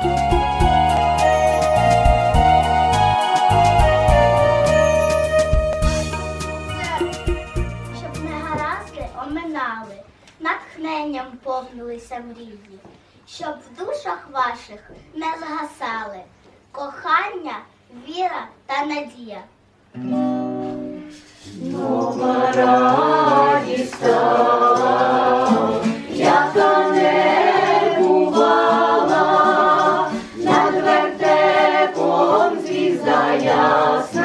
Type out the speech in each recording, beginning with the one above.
щоб негаразди оминали, натхненням повнилися мрії, щоб в душах ваших не згасали кохання, віра та надія. Нехай вам засяють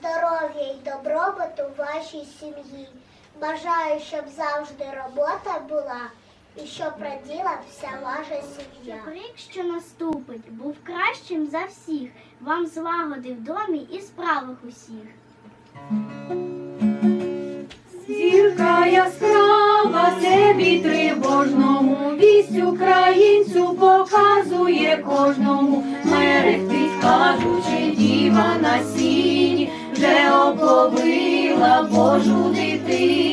здоров'я й добробуту вашій сім'ї. Бажаю, щоб завжди робота була і щоб раділа вся ваша сім'я. Рік, що наступить, був кращим за всіх. Вам злагоди в домі і справах усіх. Зірка яскрава небі тривожному, вість українцю показує кожному, мерехтить, кажучи, діва на сіні, вже оповила Божу дитину.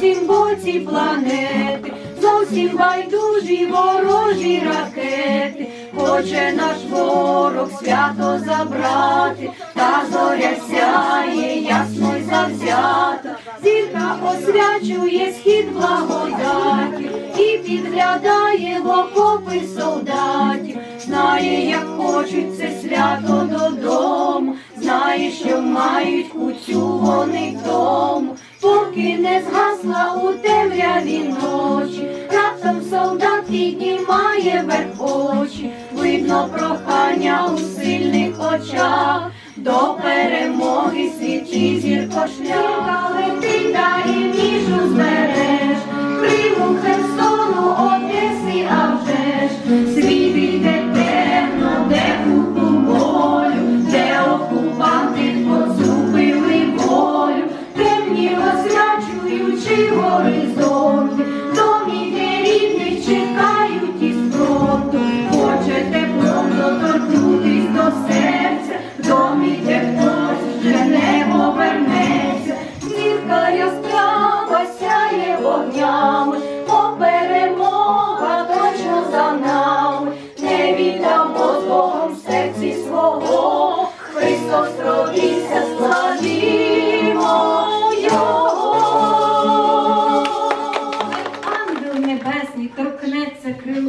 Цім боці планети, зовсім байдужі ворожі ракети, хоче наш ворог свято забрати, та зоря сяє ясно й завзята, зірка освячує схід благодаті і підглядає в окопи солдатів, знає, як хочуть це свято додому, знає, що мають куцю вони вдому, поки не згасла у темряві ночі, раптом солдат піднімає вверх очі, видно прохання у сильних очах, до перемоги світі зірко шлях,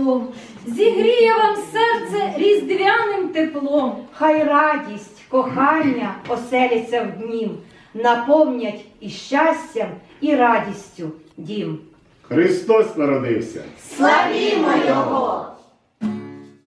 торкнеться зігріє вам серце різдвяним теплом. Хай радість, кохання оселяться в днім, наповнять і щастям, і радістю дім. Христос народився. Славімо Його!